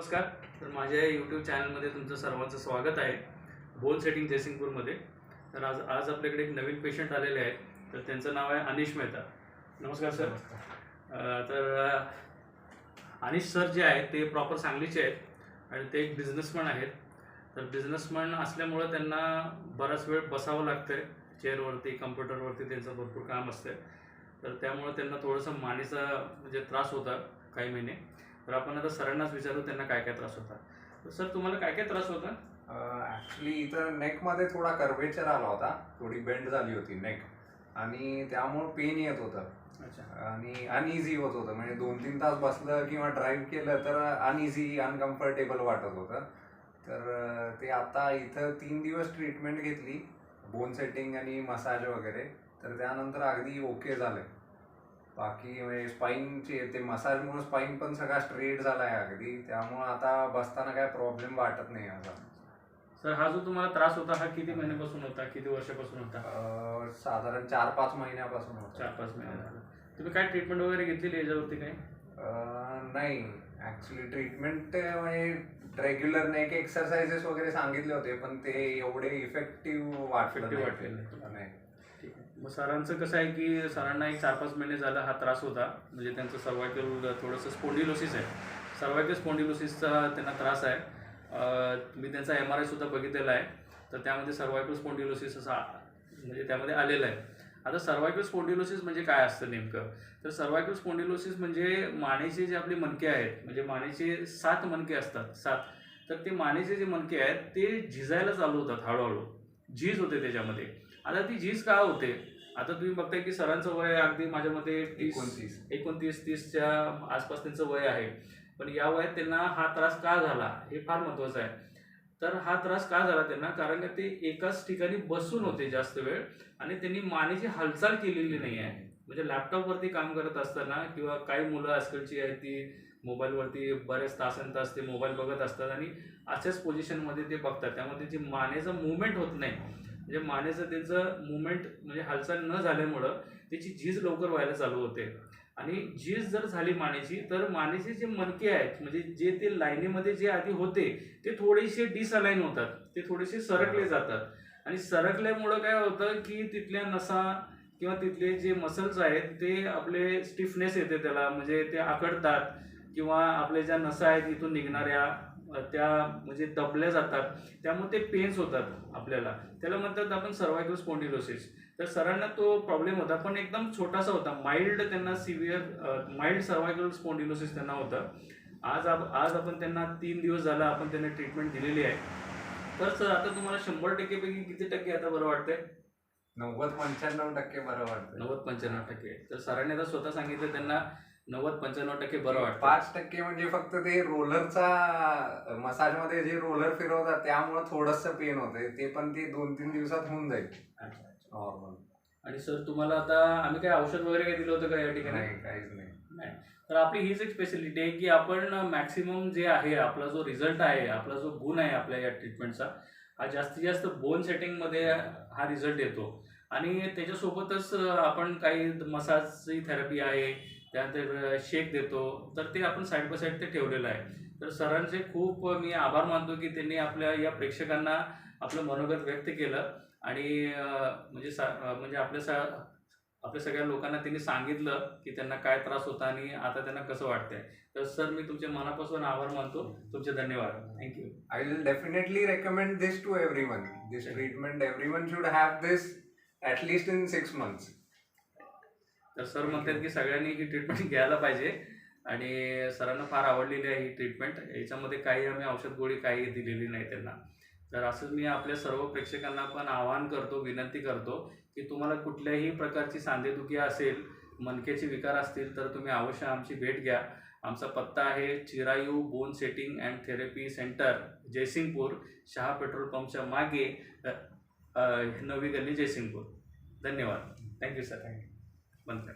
नमस्कार. तर माझ्या यूट्यूब चॅनलमध्ये तुमचं सर्वांचं स्वागत आहे. बोन सेटिंग जयसिंगपूरमध्ये तर आज आज आपल्याकडे एक नवीन पेशंट आलेले आहेत. तर त्यांचं नाव आहे अनिश मेहता. नमस्कार सर. तर अनिश सर जे आहेत ते प्रॉपर सांगलीचे आहेत आणि ते एक बिझनेसमॅन आहेत. तर बिझनेसमॅन असल्यामुळं त्यांना बराच वेळ बसावं लागतं आहे चेअरवरती कम्प्युटरवरती त्यांचं भरपूर काम असतं तर त्यामुळं त्यांना थोडंसं मानेचा म्हणजे त्रास होता काही महिने. तर आपण आता सरांनाच विचारू त्यांना काय काय त्रास होता तर सर तुम्हाला काय काय त्रास होता ऍक्च्युली इथं नेकमध्ये थोडा कर्वेचर आला होता. थोडी बेंड झाली होती नेक आणि त्यामुळं पेन येत होतं. अच्छा. आणि अनइझी होत होतं. म्हणजे दोन तीन तास बसलं किंवा ड्राईव्ह केलं तर अनइझी अनकम्फर्टेबल वाटत होतं. तर ते आता इथं तीन दिवस ट्रीटमेंट घेतली. बोन सेटिंग आणि मसाज वगैरे. तर त्यानंतर अगदी ओके झालंय बाकी म्हणजे स्पाईनचे ते मसाजमुळे स्पाईन पण सगळा स्ट्रेट झालाय अगदी. त्यामुळं आता बसताना काय प्रॉब्लेम वाटत नाही आता सर हा जो तुम्हाला त्रास होता हा किती महिन्यापासून होता? किती वर्षापासून होता? साधारण चार पाच महिन्यापासून होतं. चार पाच महिने झालं तुम्ही काय ट्रीटमेंट वगैरे घेतलेली याच्यावरती काय नाही. ऍक्च्युली ट्रीटमेंट म्हणजे रेग्युलर नेक एक्सरसाइजेस वगैरे सांगितले होते पण ते एवढे इफेक्टिव्ह वाटलं नाही. वाटले नाही. मग सरांचं कसं आहे की सरांना एक चार पाच महिने झाला हा त्रास होता. म्हणजे त्यांचं सर्वायकल थोडंसं स्पोंडिलोसिस आहे. सर्वायकल स्पोंडिलोसिसचा त्यांना त्रास आहे. मी त्यांचा एम आर आयसुद्धा बघितलेला आहे. तर त्यामध्ये सर्वायकल स्पोंडिलोसिस असा म्हणजे त्यामध्ये आलेलं आहे. आता सर्वायकल स्पोंडिलोसिस म्हणजे काय असतं नेमकं? तर सर्वायकल स्पोंडिलोसिस म्हणजे मानेचे जे आपले मणके आहेत म्हणजे मानेचे सात मणके असतात सात. तर ते मानेचे जे मणके आहेत ते झिजायला चालू होतात हळूहळू. झीज होते त्याच्यामध्ये. आता ती झीज का होते? आता तुम्ही बघताय की सरांचं वय अगदी माझ्या मते तीस एकोणतीस. एकोणतीस तीसच्या आसपास त्यांचं वय आहे. पण या वयात त्यांना हा त्रास का झाला हे फार महत्त्वाचं आहे. तर हा त्रास का झाला त्यांना? कारण का ते एकाच ठिकाणी बसून होते जास्त वेळ आणि त्यांनी मानेची हालचाल केलेली नाही आहे. म्हणजे लॅपटॉपवरती काम करत असताना किंवा काही मुलं आजकालची आहेत ती मोबाईलवरती बरेच तासन तास ते मोबाईल बघत असतात आणि अशाच पोझिशनमध्ये ते बघतात. त्यामुळे त्यांची मानेचं मुवमेंट होत नाही. म्हणजे मानेचं त्यांचं मुवमेंट म्हणजे हालचाल न झाल्यामुळं त्याची झीज लवकर व्हायला चालू होते. आणि झीज जर झाली मानेची तर मानेचे जे मणके आहेत म्हणजे जे ते लाईनीमध्ये जे आधी होते ते थोडेसे डिसअलाईन होतात. ते थोडेसे सरकले जातात. आणि सरकल्यामुळं काय होतं की तिथल्या नसा किंवा तिथले जे मसल्स आहेत ते आपले स्टिफनेस येते त्याला. म्हणजे ते आकडतात किंवा आपल्या ज्या नसा आहेत इथून निघणाऱ्या त्या म्हणजे दबल्या जातात. त्यामुळे ते पेन्स होतात आपल्याला. त्याला म्हणतात आपण सर्वायकल स्पॉन्डिलोसिस तर सरांना तो प्रॉब्लेम होता पण एकदम छोटासा होता. माइल्ड त्यांना सिव्हिअर माइल्ड सर्वायकल स्पॉन्डिलोसिस त्यांना होता. आज आप आज आपण त्यांना तीन दिवस झाला आपण त्यांना ट्रीटमेंट दिलेली आहे. तर सर आता तुम्हाला शंभर टक्केपैकी किती टक्के आता बरं वाटतंय? नव्वद पंच्याण्णव टक्के बरं वाटतं नव्वद पंच्याण्णव टक्के. तर सरांनी आता स्वतः सांगितलं त्यांना नव्वद पंच्याण्णव टक्के बरं वाटतं. पाच टक्के म्हणजे फक्त ते रोलरचा मसाजमध्ये जे रोलर फिरवतात त्यामुळे थोडस पेन होते ते पण ते दोन तीन दिवसात होऊन जाईल. नॉर्मल आणि सर तुम्हाला आता आम्ही काय औषध वगैरे काही दिलं होतं का या ठिकाणी? काहीच नाही. नाही. तर आपली हीच एक स्पेशालिटी आहे की आपण मॅक्सिमम जे आहे आपला जो रिझल्ट आहे आपला जो गुण आहे आपल्या या ट्रीटमेंटचा हा जास्तीत जास्त बोन सेटिंगमध्ये हा. रिझल्ट येतो आणि त्याच्यासोबतच आपण काही मसाजची थेरपी आहे त्यानंतर शेक देतो. तर ते आपण साईड बाय साईड ते ठेवलेलं आहे. तर सरांचे खूप मी आभार मानतो की त्यांनी आपल्या या प्रेक्षकांना आपलं मनोगत व्यक्त केलं. आणि म्हणजे सा म्हणजे आपल्या सा आपल्या सगळ्या लोकांना त्यांनी सांगितलं की त्यांना काय त्रास होता आणि आता त्यांना कसं वाटतंय. तर सर मी तुमच्या मनापासून आभार मानतो. तुमचे धन्यवाद. Thank you I will definitely recommend this to everyone. This treatment, everyone should have this at least in six months. तर सर म्हणतात की सगळ्यांनी ही ट्रीटमेंट घ्यायला पाहिजे. आणि सरांना फार आवडलेली आहे ही ट्रीटमेंट याच्यामध्ये काही आम्ही औषध गोळी काही दिलेली नाही त्यांना. तर असंच मी आपल्या सर्व प्रेक्षकांना पण आवाहन करतो विनंती करतो की तुम्हाला कुठल्याही प्रकारची सांधेदुखी असेल मनकेचे विकार असतील तर तुम्ही अवश्य आमची भेट घ्या. आमचा पत्ता आहे Chirayu bone setting and therapy centre Jaysingpur Shaha petrol पंपच्या मागे नवी गल्ली जयसिंगपूर. धन्यवाद. Thank you sir. Thank you. Bentar.